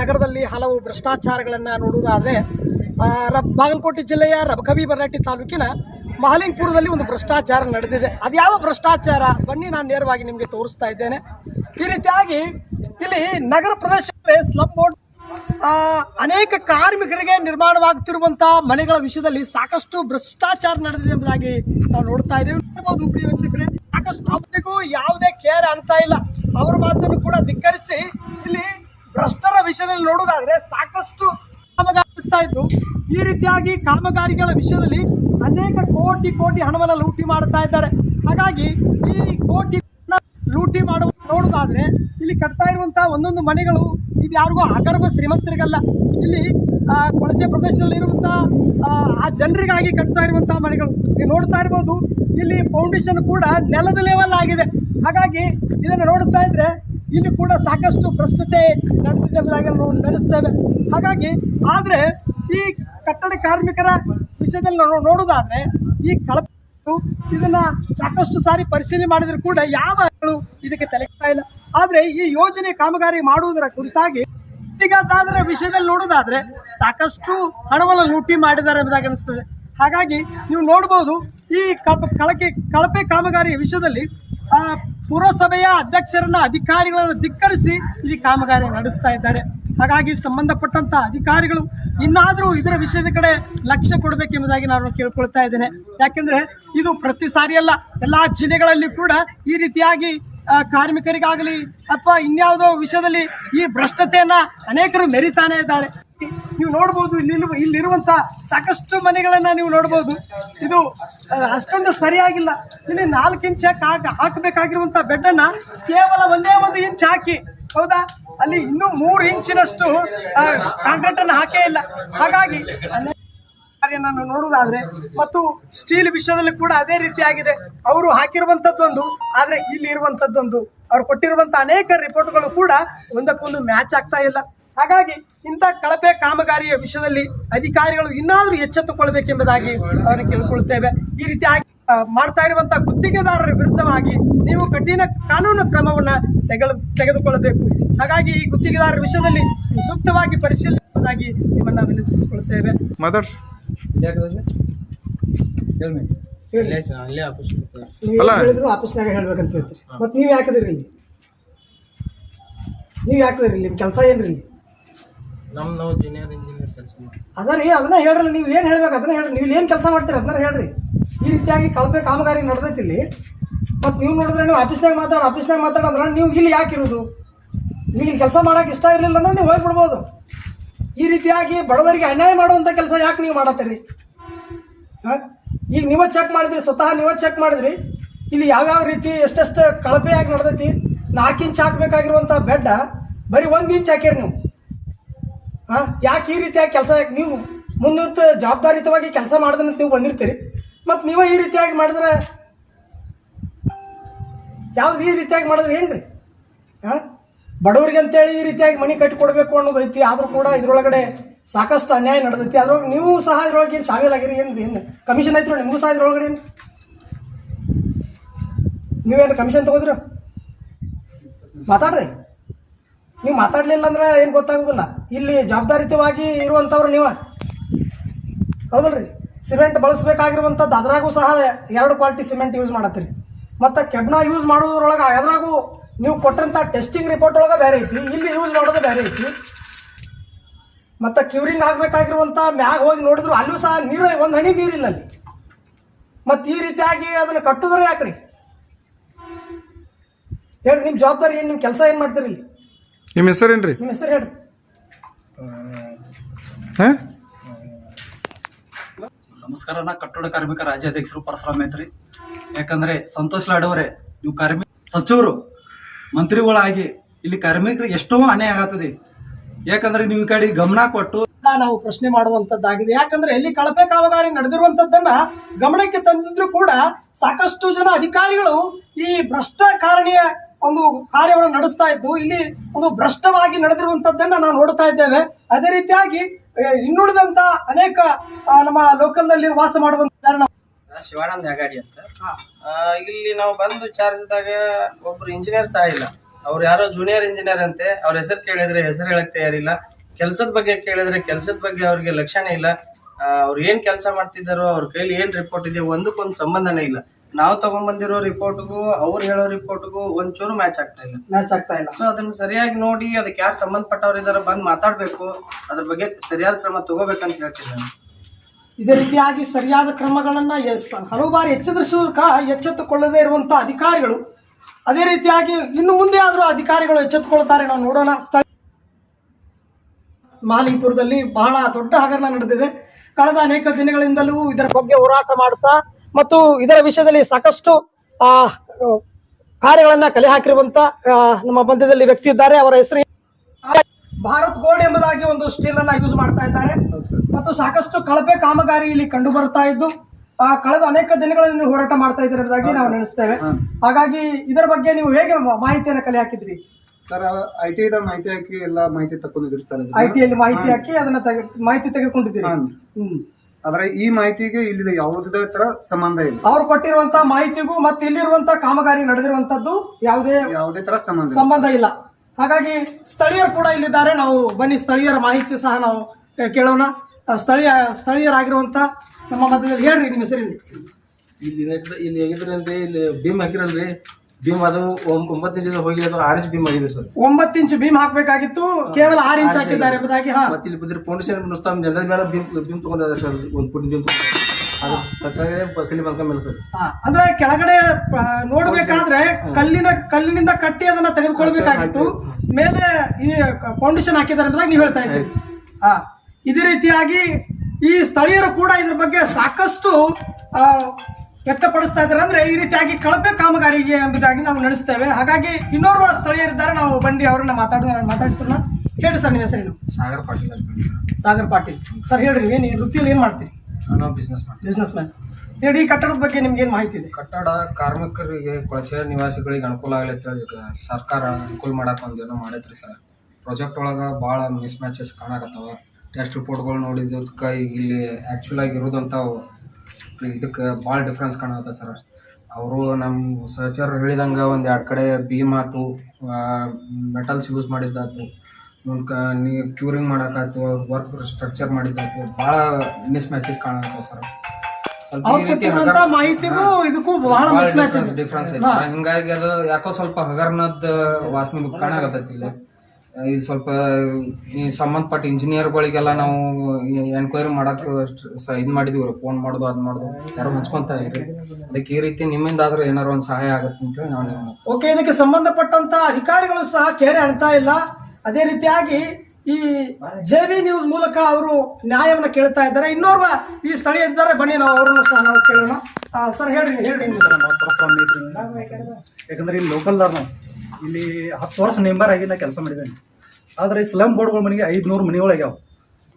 ನಗರದಲ್ಲಿ ಹಲವು ಭ್ರಷ್ಟಾಚಾರಗಳನ್ನು ನೋಡುವುದಾದರೆ ರಬ್, ಬಾಗಲಕೋಟೆ ಜಿಲ್ಲೆಯ ರಬಕವಿ ಬರಟ್ಟಿ ತಾಲೂಕಿನ ಮಹಲಿಂಗಪುರದಲ್ಲಿ ಒಂದು ಭ್ರಷ್ಟಾಚಾರ ನಡೆದಿದೆ. ಅದು ಯಾವ ಭ್ರಷ್ಟಾಚಾರ? ಬನ್ನಿ ನಾನು ನೇರವಾಗಿ ನಿಮಗೆ ತೋರಿಸ್ತಾ ಇದ್ದೇನೆ. ಈ ರೀತಿಯಾಗಿ ಇಲ್ಲಿ ನಗರ ಪ್ರದೇಶದಲ್ಲಿ ಸ್ಲಮ್ ಬೋರ್ಡ್ ಅನೇಕ ಕಾರ್ಮಿಕರಿಗೆ ನಿರ್ಮಾಣವಾಗುತ್ತಿರುವಂಥ ಮನೆಗಳ ವಿಷಯದಲ್ಲಿ ಸಾಕಷ್ಟು ಭ್ರಷ್ಟಾಚಾರ ನಡೆದಿದೆ ಎಂಬುದಾಗಿ ನಾವು ನೋಡ್ತಾ ಇದ್ದೇವೆ. ಸಾಕಷ್ಟು ಅವರಿಗೂ ಯಾವುದೇ ಕೇರ್ ಆಗ್ತಾ ಇಲ್ಲ. ಅವರ ಮಾತನ್ನು ಕೂಡ ಧಿಕ್ಕರಿಸಿ ಇಲ್ಲಿ ಭ್ರಷ್ಟರ ವಿಷಯದಲ್ಲಿ ನೋಡೋದಾದ್ರೆ ಸಾಕಷ್ಟು ಕಾಮಗಾರಿಸ್ತಾ ಇದ್ದು ಈ ರೀತಿಯಾಗಿ ಕಾಮಗಾರಿಗಳ ವಿಷಯದಲ್ಲಿ ಅನೇಕ ಕೋಟಿ ಕೋಟಿ ಹಣವನ್ನು ಲೂಟಿ ಮಾಡ್ತಾ ಇದ್ದಾರೆ. ಹಾಗಾಗಿ ಈ ಕೋಟಿ ಲೂಟಿ ಮಾಡುವ ನೋಡೋದಾದ್ರೆ ಇಲ್ಲಿ ಕಟ್ತಾ ಇರುವಂತಹ ಒಂದೊಂದು ಮನೆಗಳು ಇದು ಯಾರಿಗೂ ಅಗರ್ಭ ಶ್ರೀಮಂತರಿಗಲ್ಲ. ಇಲ್ಲಿ ಕೊಳಚೆ ಪ್ರದೇಶದಲ್ಲಿ ಇರುವಂತಹ ಆ, ಆ ಜನರಿಗಾಗಿ ಕಟ್ತಾ ಇರುವಂತಹ ಮನೆಗಳು. ನೀವು ನೋಡ್ತಾ ಇರ್ಬೋದು ಇಲ್ಲಿ ಫೌಂಡೇಶನ್ ಕೂಡ ನೆಲದ ಲೆವೆಲ್ ಆಗಿದೆ. ಹಾಗಾಗಿ ಇದನ್ನು ನೋಡುತ್ತಾ ಇದ್ರೆ ಇಲ್ಲಿ ಕೂಡ ಸಾಕಷ್ಟು ಪ್ರಸ್ತುತೆ ನಡೆದಿದೆ ನಾವು ನಡೆಸ್ತೇವೆ ಹಾಗಾಗಿ, ಆದರೆ ಈ ಕಟ್ಟಡ ಕಾರ್ಮಿಕರ ವಿಷಯದಲ್ಲಿ ನಾವು ನೋಡೋದಾದರೆ ಈ ಕಳಪ ಇದನ್ನು ಸಾಕಷ್ಟು ಸಾರಿ ಪರಿಶೀಲನೆ ಮಾಡಿದರೂ ಕೂಡ ಯಾವ ಇದಕ್ಕೆ ತಲೆಗ್ತಾ ಇಲ್ಲ. ಆದರೆ ಈ ಯೋಜನೆ ಕಾಮಗಾರಿ ಮಾಡುವುದರ ಕುರಿತಾಗಿ ಈಗಾದಾದ್ರ ವಿಷಯದಲ್ಲಿ ನೋಡೋದಾದ್ರೆ ಸಾಕಷ್ಟು ಹಣವನ್ನು ಲೂಟಿ ಮಾಡಿದ್ದಾರೆ ಎಂಬುದಾಗಿ ಅನಿಸ್ತದೆ. ಹಾಗಾಗಿ ನೀವು ನೋಡ್ಬೋದು ಈ ಕಳಪೆ ಕಳಪೆ ಕಾಮಗಾರಿಯ ವಿಷಯದಲ್ಲಿ ಪುರಸಭೆಯ ಅಧ್ಯಕ್ಷರನ್ನ ಅಧಿಕಾರಿಗಳನ್ನು ಧಿಕ್ಕರಿಸಿ ಇಲ್ಲಿ ಕಾಮಗಾರಿ ನಡೆಸ್ತಾ ಇದ್ದಾರೆ. ಹಾಗಾಗಿ ಸಂಬಂಧಪಟ್ಟಂತ ಅಧಿಕಾರಿಗಳು ಇನ್ನಾದರೂ ಇದರ ವಿಷಯದ ಕಡೆ ಲಕ್ಷ್ಯ ಕೊಡಬೇಕೆಂಬುದಾಗಿ ನಾನು ಕೇಳ್ಕೊಳ್ತಾ ಇದ್ದೇನೆ. ಯಾಕೆಂದರೆ ಇದು ಪ್ರತಿ ಸಾರಿಯಲ್ಲ ಎಲ್ಲ ಜಿಲ್ಲೆಗಳಲ್ಲಿ ಕೂಡ ಈ ರೀತಿಯಾಗಿ ಕಾರ್ಮಿಕರಿಗಾಗಲಿ ಅಥವಾ ಇನ್ಯಾವುದೋ ವಿಷಯದಲ್ಲಿ ಈ ಭ್ರಷ್ಟತೆಯನ್ನು ಅನೇಕರು ಮೆರಿತಾನೇ ಇದ್ದಾರೆ. ನೀವು ನೋಡ್ಬೋದು, ಇಲ್ಲಿ ಇಲ್ಲಿರುವಂತ ಸಾಕಷ್ಟು ಮನೆಗಳನ್ನ ನೀವು ನೋಡ್ಬೋದು. ಇದು ಅಷ್ಟೊಂದು ಸರಿಯಾಗಿಲ್ಲ. ಇಲ್ಲಿ ನಾಲ್ಕು ಇಂಚ್ ಹಾಕಿ ಹಾಕಬೇಕಾಗಿರುವಂತ ಬೆಡ್ ಅನ್ನ ಕೇವಲ ಒಂದೇ ಒಂದು ಇಂಚ್ ಹಾಕಿ, ಹೌದಾ? ಅಲ್ಲಿ ಇನ್ನೂ ಮೂರು ಇಂಚಿನಷ್ಟು ಕಾಂಕ್ರೀಟ್ ಅನ್ನು ಹಾಕೇ ಇಲ್ಲ. ಹಾಗಾಗಿ ನೋಡುವುದಾದ್ರೆ, ಮತ್ತು ಸ್ಟೀಲ್ ವಿಷಯದಲ್ಲಿ ಕೂಡ ಅದೇ ರೀತಿಯಾಗಿದೆ. ಅವರು ಹಾಕಿರುವಂತದ್ದೊಂದು, ಆದ್ರೆ ಇಲ್ಲಿ ಇರುವಂತದ್ದೊಂದು. ಅವ್ರು ಕೊಟ್ಟಿರುವಂತ ಅನೇಕ ರಿಪೋರ್ಟ್ಗಳು ಕೂಡ ಒಂದಕ್ಕೊಂದು ಮ್ಯಾಚ್ ಆಗ್ತಾ ಇಲ್ಲ. ಹಾಗಾಗಿ ಇಂಥ ಕಳಪೆ ಕಾಮಗಾರಿಯ ವಿಷಯದಲ್ಲಿ ಅಧಿಕಾರಿಗಳು ಇನ್ನಾದರೂ ಎಚ್ಚೆತ್ತುಕೊಳ್ಬೇಕೆಂಬುದಾಗಿ ಅವರನ್ನು ಕೇಳಿಕೊಳ್ಳುತ್ತೇವೆ. ಈ ರೀತಿಯಾಗಿ ಮಾಡ್ತಾ ಇರುವಂಥ ಗುತ್ತಿಗೆದಾರರ ವಿರುದ್ಧವಾಗಿ ನೀವು ಕಠಿಣ ಕಾನೂನು ಕ್ರಮವನ್ನ ತೆಗೆದು ತೆಗೆದುಕೊಳ್ಳಬೇಕು. ಹಾಗಾಗಿ ಈ ಗುತ್ತಿಗೆದಾರರ ವಿಷಯದಲ್ಲಿ ಸೂಕ್ತವಾಗಿ ಪರಿಶೀಲಿಸುವುದಾಗಿ ನಿಮ್ಮನ್ನ ವಿನಂತಿಸಿಕೊಳ್ಳುತ್ತೇವೆ. ಮದರ್. ಹೇಳಿದ್ರು ಆಫೀಸ್ನಾಗ ಹೇಳ್ಬೇಕಂತ ಹೇಳ್ತೀರಿ. ಮತ್ತೆ ನೀವು ಯಾಕೆ ಇಲ್ಲಿ? ನೀವು ಯಾಕಿದ್ರಿ ನಿಮ್ಮ ಕೆಲಸ ಏನ್ರಿ ಇಲ್ಲಿ? ನಮ್ ನಾವು ಜೂನಿಯರ್ ಇಂಜಿನಿಯರ್ ಕೆಲಸ ಅದನ್ನ ಹೇಳ್ರಿ ನೀವು ಏನು ಹೇಳ್ಬೇಕು, ಅದನ್ನ ಹೇಳ್ರಿ. ನೀವು ಏನು ಕೆಲಸ ಮಾಡ್ತೀರಿ, ಅದನ್ನ ಹೇಳ್ರಿ. ಈ ರೀತಿಯಾಗಿ ಕಳಪೆ ಕಾಮಗಾರಿ ನಡೆದೈತಿ ಇಲ್ಲಿ. ಮತ್ತು ನೀವು ನೋಡಿದ್ರೆ ನೀವು ಆಫೀಸ್ನಾಗ ಮಾತಾಡ, ಆಫೀಸ್ನಾಗ ಮಾತಾಡಂದ್ರೆ ನೀವು ಇಲ್ಲಿ ಯಾಕೆ ಇರೋದು? ನಿಮಗೆ ಇಲ್ಲಿ ಕೆಲಸ ಮಾಡೋಕೆ ಇಷ್ಟ ಇರಲಿಲ್ಲ ಅಂದ್ರೆ ನೀವು ಹೋಗ್ಬಿಡ್ಬೋದು. ಈ ರೀತಿಯಾಗಿ ಬಡವರಿಗೆ ಅನ್ಯಾಯ ಮಾಡುವಂಥ ಕೆಲಸ ಯಾಕೆ ನೀವು ಮಾಡತ್ತೀರಿ? ಈಗ ನೀವೇ ಚೆಕ್ ಮಾಡಿದ್ರಿ, ಸ್ವತಃ ನೀವೇ ಚೆಕ್ ಮಾಡಿದ್ರಿ. ಇಲ್ಲಿ ಯಾವ್ಯಾವ ರೀತಿ ಎಷ್ಟೆಷ್ಟು ಕಳಪೆಯಾಗಿ ನಡೆದೈತಿ. ನಾಲ್ಕು ಇಂಚ್ ಹಾಕಬೇಕಾಗಿರುವಂಥ ಬೆಡ್ಡ, ಬರೀ ಒಂದು ಇಂಚ್ ಹಾಕಿರಿ ನೀವು. ಯಾಕೆ ಈ ರೀತಿಯಾಗಿ ಕೆಲಸ ನೀವು ಮುಂದಂತ ಜವಾಬ್ದಾರಿಯುತವಾಗಿ ಕೆಲಸ ಮಾಡ್ದಂತ ನೀವು ಬಂದಿರ್ತೀರಿ? ಮತ್ತು ನೀವೇ ಈ ರೀತಿಯಾಗಿ ಮಾಡಿದ್ರೆ ಯಾವ್ದು ಈ ರೀತಿಯಾಗಿ ಮಾಡಿದ್ರೆ ಏನು ರೀ ಹಾಂ ಬಡವರಿಗೆ ಅಂತೇಳಿ ಈ ರೀತಿಯಾಗಿ ಮನೆ ಕಟ್ಟಿ ಕೊಡಬೇಕು ಅನ್ನೋದು ಐತಿ, ಆದರೂ ಕೂಡ ಇದ್ರೊಳಗಡೆ ಸಾಕಷ್ಟು ಅನ್ಯಾಯ ನಡೆದೈತಿ. ಅದ್ರೊಳಗೆ ನೀವು ಸಹ ಇದ್ರೊಳಗೆ ಏನು ಶಾಮೀಲಾಗಿರಿ ಏನು ಏನು ಕಮಿಷನ್ ಐತ್ರಿ ನಿಮಗೂ ಸಹ ಇದ್ರೊಳಗಡೆ ಏನು? ನೀವೇನು ಕಮಿಷನ್ ತಗೋದಿರ? ಮಾತಾಡ್ರಿ. ನೀವು ಮಾತಾಡಲಿಲ್ಲ ಅಂದ್ರೆ ಏನು ಗೊತ್ತಾಗೋದಿಲ್ಲ. ಇಲ್ಲಿ ಜವಾಬ್ದಾರಿತವಾಗಿ ಇರುವಂಥವ್ರು ನೀವು. ಹೌದಲ್ರಿ? ಸಿಮೆಂಟ್ ಬಳಸಬೇಕಾಗಿರುವಂಥದ್ದು ಅದ್ರಾಗೂ ಸಹ ಎರಡು ಕ್ವಾಲಿಟಿ ಸಿಮೆಂಟ್ ಯೂಸ್ ಮಾಡತ್ತೀರಿ. ಮತ್ತು ಕೆಬ್ನ ಯೂಸ್ ಮಾಡೋದ್ರೊಳಗೆ ಅದ್ರಾಗೂ ನೀವು ಕೊಟ್ಟಂಥ ಟೆಸ್ಟಿಂಗ್ ರಿಪೋರ್ಟ್ ಒಳಗೆ ಬೇರೆ ಐತಿ. ಇಲ್ಲಿ ಯೂಸ್ ಮಾಡೋದು ಬೇರೆ ಐತಿ. ಮತ್ತು ಕ್ಯೂರಿಂಗ್ ಆಗಬೇಕಾಗಿರುವಂಥ ಮ್ಯಾಗ ಹೋಗಿ ನೋಡಿದ್ರು ಅಲ್ಲೂ ಸಹ ನೀರು, ಒಂದು ಹಣಿ ನೀರಿಲ್ಲ ಅಲ್ಲಿ. ಮತ್ತು ಈ ರೀತಿಯಾಗಿ ಅದನ್ನು ಕಟ್ಟುದ್ರೆ ಯಾಕ್ರಿ? ಹೇಳಿ ನಿಮ್ಮ ಜವಾಬ್ದಾರಿ ಏನು ನಿಮ್ಮ ಕೆಲಸ ಏನು ಮಾಡ್ತೀರಿ ಇಲ್ಲಿ? ನಿಮ್ಮ ಹೆಸರೇನ್ರಿ? ನಿಮ್ಮ ಹೆಸರು ಹೇಳ್ರಿ. ಹಾಂ? ನಮಸ್ಕಾರ ನಾ ಕಟ್ಟಡ ಕಾರ್ಮಿಕ ರಾಜ್ಯಾಧ್ಯಕ್ಷರು ಪರಶುರಾಮ್ ಐತ್ರಿ. ಯಾಕಂದ್ರೆ ಸಂತೋಷ್ ಲಾಡವ್ರೆ ನೀವು ಕಾರ್ಮಿಕ ಸಚಿವರು ಮಂತ್ರಿಗಳಾಗಿ ಇಲ್ಲಿ ಕಾರ್ಮಿಕರಿಗೆ ಎಷ್ಟೋ ಅನ್ಯಾಯ ಆಗತ್ತದೆ. ಯಾಕಂದ್ರೆ ನೀವು ಈ ಕಡೆ ಗಮನ ಕೊಟ್ಟು ನಾವು ಪ್ರಶ್ನೆ ಮಾಡುವಂತದ್ದಾಗಿದೆ. ಯಾಕಂದ್ರೆ ಎಲ್ಲಿ ಕಳಪೆ ಕಾಮಗಾರಿ ನಡೆದಿರುವಂತದ್ದನ್ನ ಗಮನಕ್ಕೆ ತಂದಿದ್ರು ಕೂಡ ಸಾಕಷ್ಟು ಜನ ಅಧಿಕಾರಿಗಳು ಈ ಭ್ರಷ್ಟ ಕಾರಣಿಯ ಒಂದು ಕಾರ್ಯವನ್ನು ನಡೆಸ್ತಾ ಇದ್ದು ಇಲ್ಲಿ ಒಂದು ಭ್ರಷ್ಟವಾಗಿ ನಡೆದಿರುವಂತದ್ದನ್ನ ನಾವು ನೋಡ್ತಾ ಇದ್ದೇವೆ. ಅದೇ ರೀತಿಯಾಗಿ ಇನ್ನುಳಿದಂತ ಅನೇಕ ನಮ್ಮ ಲೋಕಲ್ನಲ್ಲಿ ವಾಸ ಮಾಡುವಂತ ಶಿವಾನಂದ ಹೆಗಾಡಿ ಅಂತ. ಇಲ್ಲಿ ನಾವು ಬಂದು ಚಾರ್ಜ್ದಾಗ ಒಬ್ರು ಇಂಜಿನಿಯರ್ ಸಹ ಇಲ್ಲ. ಅವ್ರು ಯಾರೋ ಜೂನಿಯರ್ ಇಂಜಿನಿಯರ್ ಅಂತೆ ಅವ್ರ ಹೆಸರು ಕೇಳಿದ್ರೆ ಹೆಸರು ಹೇಳಕ್ ತಯಾರಿಲ್ಲ. ಕೆಲಸದ ಬಗ್ಗೆ ಕೇಳಿದ್ರೆ ಕೆಲಸದ ಬಗ್ಗೆ ಅವ್ರಿಗೆ ಲಕ್ಷಣ ಇಲ್ಲ. ಅವ್ರು ಏನ್ ಕೆಲಸ ಮಾಡ್ತಿದ್ದಾರೋ ಅವ್ರ ಕೈಲಿ ಏನ್ ರಿಪೋರ್ಟ್ ಇದೆಯೋ ಒಂದಕ್ಕೊಂದು ಸಂಬಂಧನೇ ಇಲ್ಲ. ನಾವು ತಗೊಂಡ್ಬಂದಿರೋ ರಿಪೋರ್ಟ್ಗೂ ಅವ್ರು ಹೇಳೋ ರಿಪೋರ್ಟ್ಗೂ ಒಂಚೂರು ಮ್ಯಾಚ್ ಆಗ್ತಾ ಇಲ್ಲ. ಮ್ಯಾಚ್ ಆಗ್ತಾ ಇಲ್ಲ. ಸೊ ಅದನ್ನ ಸರಿಯಾಗಿ ನೋಡಿ ಅದಕ್ಕೆ ಯಾರು ಸಂಬಂಧಪಟ್ಟವ್ರು ಇದ್ದಾರೆ ಬಂದು ಮಾತಾಡಬೇಕು. ಅದ್ರ ಬಗ್ಗೆ ಸರಿಯಾದ ಕ್ರಮ ತಗೋಬೇಕಂತ ಹೇಳ್ತಿದ್ದಾನೆ ಇದೇ ರೀತಿಯಾಗಿ ಸರಿಯಾದ ಕ್ರಮಗಳನ್ನ ಎಸ್ ಹಲವು ಬಾರಿ ಎಚ್ಚರಿಸುವುದಕ್ಕ ಎಚ್ಚೆತ್ತುಕೊಳ್ಳದೇ ಇರುವಂತ ಅಧಿಕಾರಿಗಳು ಅದೇ ರೀತಿಯಾಗಿ ಇನ್ನು ಮುಂದೆ ಆದರೂ ಅಧಿಕಾರಿಗಳು ಎಚ್ಚೆತ್ತುಕೊಳ್ತಾರೆ ನಾವು ನೋಡೋಣ. ಸ್ಥಳ ಮಾಲಿಪುರದಲ್ಲಿ ಬಹಳ ದೊಡ್ಡ ಹಗರಣ ನಡೆದಿದೆ. ಕಳೆದ ಅನೇಕ ದಿನಗಳಿಂದಲೂ ಇದರ ಬಗ್ಗೆ ಹೋರಾಟ ಮಾಡುತ್ತಾ ಮತ್ತು ಇದರ ವಿಷಯದಲ್ಲಿ ಸಾಕಷ್ಟು ಆ, ಕಾರ್ಯಗಳನ್ನ ಕಲೆ ಹಾಕಿರುವಂತ ನಮ್ಮ ಬಂಧದಲ್ಲಿ ವ್ಯಕ್ತಿ ಇದ್ದಾರೆ. ಅವರ ಹೆಸರು ಭಾರತ್ ಗೋಲ್ಡ್ ಎಂಬುದಾಗಿ ಒಂದು ಸ್ಟೀಲ್ ಅನ್ನ ಯೂಸ್ ಮಾಡ್ತಾ ಇದ್ದಾರೆ. ಮತ್ತು ಸಾಕಷ್ಟು ಕಳಪೆ ಕಾಮಗಾರಿ ಇಲ್ಲಿ ಕಂಡು ಬರ್ತಾ ಇದ್ದು ಆ, ಕಳೆದ ಅನೇಕ ದಿನಗಳಲ್ಲಿ ಹೋರಾಟ ಮಾಡ್ತಾ ಇದ್ದಾರೆ ನಾವು ನೆನೆಸ್ತೇವೆ. ಹಾಗಾಗಿ ಇದರ ಬಗ್ಗೆ ನೀವು ಹೇಗೆ ಮಾಹಿತಿಯನ್ನು ಕಲೆ ಹಾಕಿದ್ರಿ? ಸರ್ ಐ ಟಿ ಐದ ಮಾಹಿತಿ ಹಾಕಿ ಎಲ್ಲ ಮಾಹಿತಿ ತಕೊಂಡಿದ್ರಿ ಸರ್. ಐ ಟಿಯಲ್ಲಿ ಮಾಹಿತಿ ಹಾಕಿ ಅದನ್ನ ತೆಗೆ- ಮಾಹಿತಿ ತೆಗೆದುಕೊಂಡಿದ್ದೀರಿ. ಹಾಂ. ಹ್ಮ್. ಆದ್ರೆ ಈ ಮಾಹಿತಿಗೆ ಇಲ್ಲಿ ಯಾವುದೇ ತರ ಸಂಬಂಧ ಇಲ್ಲ. ಅವ್ರು ಕೊಟ್ಟಿರುವಂತ ಮಾಹಿತಿಗೂ ಮತ್ತೆ ಇಲ್ಲಿರುವಂತ ಕಾಮಗಾರಿ ನಡೆದಿರುವಂತದ್ದು ಯಾವುದೇ ಯಾವುದೇ ತರ ಸಂಬಂಧ ಇಲ್ಲ. ಸಂಬಂಧ ಇಲ್ಲ. ಹಾಗಾಗಿ ಸ್ಥಳೀಯರು ಕೂಡ ಇಲ್ಲಿದ್ದಾರೆ. ನಾವು ಬನ್ನಿ ಸ್ಥಳೀಯರ ಮಾಹಿತಿ ಸಹ ನಾವು ಕೇಳೋಣ. ಆ, ಸ್ಥಳೀಯ ಸ್ಥಳೀಯರಾಗಿರುವಂತ ನಮ್ಮ ಮಧ್ಯದಲ್ಲಿ ಹೇಳ್ರಿ ನಿಮ್ಮ ಹೆಸರಲ್ಲಿ ಇಲ್ಲಿ ಇಲ್ಲಿ ಹೇಗಿದ್ರಲ್ರಿ ಇಲ್ಲಿ ಭೀಮ್ ಹಾಕಿರಲ್ರಿ. ಭೀಮ್ ಅದು ಒಂಬ- ಒಂಬತ್ತು ಇಂಚ್ ಹೋಗಿ ಅದು ಆರೆಂಜ್ ಭೀಮ್ ಆಗಿದೆ ಸರ್. ಒಂಬತ್ತು ಇಂಚ್ ಭೀಮ್ ಹಾಕಬೇಕಾಗಿತ್ತು. ಕೇವಲ ಆರು ಇಂಚ್ ಹಾಕಿದ್ದಾರೆ ಎಂಬುದಾಗಿ ಹಾ. ಮತ್ತೆ ಇಲ್ಲಿ ಬಿದ್ದರೆ ಫೌಂಡೇಶನ್ ನುಸ್ತಾ ನೆಲದ ಮೇಲೆ ಭೀಮ್ ಭೀಮ್ ತಗೊಂಡಿದ್ದಾರೆ ಸರ್. ಒಂದು ಪುಟ್ಟ ಭೀಮ್ ಅದು ಮೇಲೆ ಸರ್. ಅಂದ್ರೆ ಕೆಳಗಡೆ ನೋಡ್ಬೇಕಾದ್ರೆ ಕಲ್ಲಿನ ಕಲ್ಲಿನಿಂದ ಕಟ್ಟಿ ಅದನ್ನ ತೆಗೆದುಕೊಳ್ಬೇಕಾಗಿತ್ತು. ಮೇಲೆ ಈ ಫೌಂಡೇಶನ್ ಹಾಕಿದ್ದಾರೆ ಎಂಬುದಾಗಿ ನೀವು ಹೇಳ್ತಾ ಇದ್ದೀರಿ. ಹಾ ಇದೇ ರೀತಿಯಾಗಿ ಈ ಸ್ಥಳೀಯರು ಕೂಡ ಇದ್ರ ಬಗ್ಗೆ ಸಾಕಷ್ಟು ಆ, ವ್ಯಕ್ತಪಡಿಸ್ತಾ ಇದ್ದಾರೆ. ಅಂದ್ರೆ ಈ ರೀತಿಯಾಗಿ ಕಳಪೆ ಕಾಮಗಾರಿಗೆ ಎಂಬುದಾಗಿ ನಾವು ನಡೆಸ್ತೇವೆ. ಹಾಗಾಗಿ ಇನ್ನೋರ್ವ ಸ್ಥಳೀಯರಿದ್ದಾರೆ ನಾವು ಬಂಡಿ ಅವರನ್ನ ಮಾತಾಡ ಮಾತಾಡಿಸೋಣ ಹೇಳಿ ಸರ್ ನಿಮ್ಮ ಹೆಸರೇನು? ಸಾಗರ್ ಪಾಟೀಲ್ ಅಂತ ಸಾಗರ್ ಪಾಟೀಲ್. ಸರ್ ಹೇಳ್ರಿ ಏನು ವೃತ್ತಿಯಲ್ಲಿ ಏನು ಮಾಡ್ತೀರಿ? ನಾನು ಬಿಸ್ನೆಸ್ ಮಾಡ್ತೀನಿ. ಬಿಸ್ನೆಸ್ ಮ್ಯಾನ್ ಹೇಳಿ ಈ ಕಟ್ಟಡದ ಬಗ್ಗೆ ನಿಮ್ಗೆ ಏನು ಮಾಹಿತಿ ಇದೆ? ಕಟ್ಟಡ ಕಾರ್ಮಿಕರಿಗೆ ಕೊಳಚೆ ನಿವಾಸಿಗಳಿಗೆ ಅನುಕೂಲ ಆಗಲಿ ಸರ್ಕಾರ ಅನುಕೂಲ ಮಾಡಕ್ಕೆ ಒಂದೇನೋ ಮಾಡೈತ್ರಿ ಸರ್. ಪ್ರಾಜೆಕ್ಟ್ ಒಳಗೆ ಭಾಳ ಮಿಸ್ ಮ್ಯಾಚಸ್ ಕಾಣಕತ್ತಾವ ಟೆಸ್ಟ್ ರಿಪೋರ್ಟ್ಗಳು ನೋಡಿದ್ದಕ್ಕೆ ಈಗ ಇಲ್ಲಿ ಆ್ಯಕ್ಚುಲ್ ಆಗಿ ಇದಕ್ಕೆ ಭಾಳ ಡಿಫ್ರೆನ್ಸ್ ಕಾಣಕತ್ತ ಸರ್ ಅವರು ನಮ್ಮ ಸರ್ಚರ್ ಹೇಳಿದಂಗೆ ಒಂದು ಎರಡು ಕಡೆ ಬೀಮ್ ಆತು ಮೆಟಲ್ಸ್ ಯೂಸ್ ಮಾಡಿದ್ದಾಯ್ತು ಮುಂದ್ಕ ನೀ ಕ್ಯೂರಿಂಗ್ ಮಾಡೋಕ್ಕಾಯ್ತು ವರ್ಕ್ ಸ್ಟ್ರಕ್ಚರ್ ಮಾಡಿದ್ದಾಯ್ತು ಭಾಳ ಮಿಸ್ ಮ್ಯಾಚಸ್ ಕಾಣುತ್ತೆ ಸರ್ ಸ್ವಲ್ಪ ಮಾಹಿತಿಗೂ ಇದಕ್ಕೂ ಬಹಳ ಡಿಫ್ರೆನ್ಸ್ ಐತೆ ಹಿಂಗಾಗಿ ಅದು ಯಾಕೋ ಸ್ವಲ್ಪ ಹಗರಣದ ವಾಸನೆ ಕಾಣಾಕತ್ತೈತಿ ಇಲ್ಲಿ. ಈ ಸ್ವಲ್ಪ ಈ ಸಂಬಂಧಪಟ್ಟ ಇಂಜಿನಿಯರ್ಗಳಿಗೆಲ್ಲ ನಾವು ಎನ್ಕ್ವೈರಿ ಮಾಡಕ್ ಸ- ಇದು ಮಾಡಿದೀವಿ ಫೋನ್ ಮಾಡೋದು ಅದು ಮಾಡೋದು. ಯಾರು ಹಂಚ್ಕೊಂತ ಇರಿ ಅದಕ್ಕೆ ಈ ರೀತಿ ನಿಮ್ಮಿಂದ ಆದ್ರೂ ಏನಾರು ಒಂದು ಸಹಾಯ ಆಗುತ್ತೆ ಅಂತೇಳಿ ನಾವು ನಿಮ್ಗೆ ಓಕೆ ಇದಕ್ಕೆ ಸಂಬಂಧಪಟ್ಟಂತ ಅಧಿಕಾರಿಗಳು ಸಹ ಕೇರೆ ಅಣ್ತಾ ಇಲ್ಲ. ಅದೇ ರೀತಿಯಾಗಿ ಈ ಜೆ ಬಿ ನ್ಯೂಸ್ ಮೂಲಕ ಅವರು ನ್ಯಾಯವನ್ನು ಕೇಳ್ತಾ ಇದ್ದಾರೆ. ಇನ್ನೋರ್ವ ಈ ಸ್ಥಳೀಯ ಇದ್ದಾರೆ. ಬನ್ನಿ ನಾವು ಅವ್ರನ್ನ ಸಹ ನಾವು ಕೇಳೋಣ. ಸರ್ ಹೇಳ್ರಿ ಹೇಳ್ರಿ. ನಾವು ಪರಸ್ಪರ ಯಾಕಂದ್ರೆ ಇಲ್ಲಿ ಲೋಕಲ್ದಾರ ನಾವು. ಇಲ್ಲಿ ಹತ್ತು ವರ್ಷ ಮೆಂಬರ್ ಆಗಿ ನಾ ಕೆಲಸ ಮಾಡಿದ್ದೇನೆ. ಆದರೆ ಈ ಸ್ಲಮ್ ಬೋರ್ಡ್ಗಳ ಮನೆಗೆ ಐದುನೂರು ಮನೆಗಳಾಗ್ಯಾವ.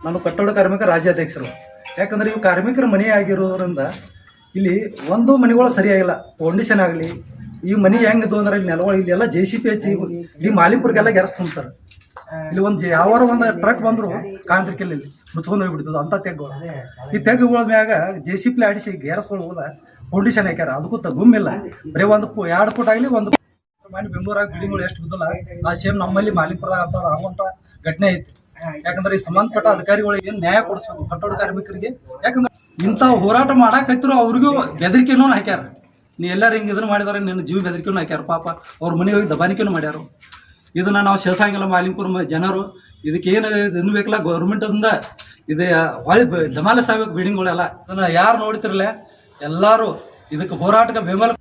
ನಾನು ಕಟ್ಟಡ ಕಾರ್ಮಿಕ ರಾಜ್ಯಾಧ್ಯಕ್ಷರು. ಯಾಕಂದ್ರೆ ಇವು ಕಾರ್ಮಿಕರ ಮನೆ ಆಗಿರೋದ್ರಿಂದ ಇಲ್ಲಿ ಒಂದು ಮನೆಗಳು ಸರಿಯಾಗಿಲ್ಲ. ಫೌಂಡೇಶನ್ ಆಗಲಿ, ಈ ಮನೆ ಹೆಂಗಿದ್ದು ಅಂದ್ರೆ ಇಲ್ಲಿ ನೆಲಗಳು, ಇಲ್ಲಿ ಎಲ್ಲ ಜೆ ಸಿ ಪಿ ಹಚ್ಚಿ ಇಡೀ ಮಾಲಿಪುರ್ಗೆಲ್ಲ ಗ್ಯಾಸ್ ಇಲ್ಲಿ ಒಂದು ಯಾವಾರ ಒಂದು ಟ್ರಕ್ ಬಂದ್ರು ಕಾಂತ್ರಿಕಲ್ಲಿ ಇಲ್ಲಿ ಮುಚ್ಕೊಂಡು ಹೋಗಿಬಿಡ್ತದೆ ಅಂಥ ತೆಗ್ಗಳು ಈ ತೆಗ್ಗುಗಳ ಮ್ಯಾಗ ಜೆ ಸಿ ಪಿ ಆಡಿಸಿ ಗ್ಯಾಸ್ಗಳು ಹೋದ ಫೌಂಡೇಶನ್ ಹಾಕ್ಯಾರ. ಅದಕ್ಕೂ ಗುಮ್ಮಿಲ್ಲ ಬರೀ ಒಂದು ಎರಡು ಫುಟ್ ಆಗಲಿ, ಒಂದು ಮನೆ ಬೆಂಗಳೂರಾಗ ಬಿಲ್ಡಿಂಗ್ಗಳು ಎಷ್ಟು ಬಿದ್ದಲ್ಲ ಆ ಸೇಮ್ ನಮ್ಮಲ್ಲಿ ಮಾಲಿಪುರದಾಗ ಆಗುವಂತ ಘಟನೆ ಐತಿ. ಯಾಕಂದ್ರೆ ಈ ಸಂಬಂಧಪಟ್ಟ ಅಧಿಕಾರಿಗಳಿಗೆ ನ್ಯಾಯ ಕೊಡಿಸ್ಬೇಕು, ಕಟ್ಟಡ ಕಾರ್ಮಿಕರಿಗೆ? ಯಾಕಂದ್ರೆ ಇಂಥ ಹೋರಾಟ ಮಾಡಾಕತ್ತಿರೋ ಅವ್ರಿಗೂ ಬೆದರಿಕೆನೂ ಹಾಕ್ಯಾರ. ನೀ ಎಲ್ಲಾರು ಹಿಂಗೆ ಇದನ್ನ ಮಾಡಿದಾರೆ, ನಿನ್ನ ಜೀವ ಬೆದರಿಕೆನೂ ಹಾಕ್ಯಾರ. ಪಾಪ ಅವ್ರ ಮನೆ ಹೋಗಿ ದಬಾನಿಕೆನೂ ಮಾಡ್ಯಾರ. ಇದನ್ನ ನಾವು ಶೇಷಾಂಗಿಲ್ಲ ಮಾಲಿಂಪುರ ಜನರು ಇದಕ್ಕೆ ಏನು ಇನ್ನು ಬೇಕಲ್ಲ ಗೌರ್ಮೆಂಟಿಂದ ಇದು ಹೊಳಿ ಡಿಮಾಲಿಸ್ ಆಗ್ಬೇಕು ಬಿಲ್ಡಿಂಗ್ಗಳೆಲ್ಲ ಅದನ್ನ ಯಾರು ನೋಡ್ತಿರಲ್ಲ ಎಲ್ಲಾರು ಇದಕ್ಕೆ ಹೋರಾಟಕ್ಕೆ ಬೆಂಬಲ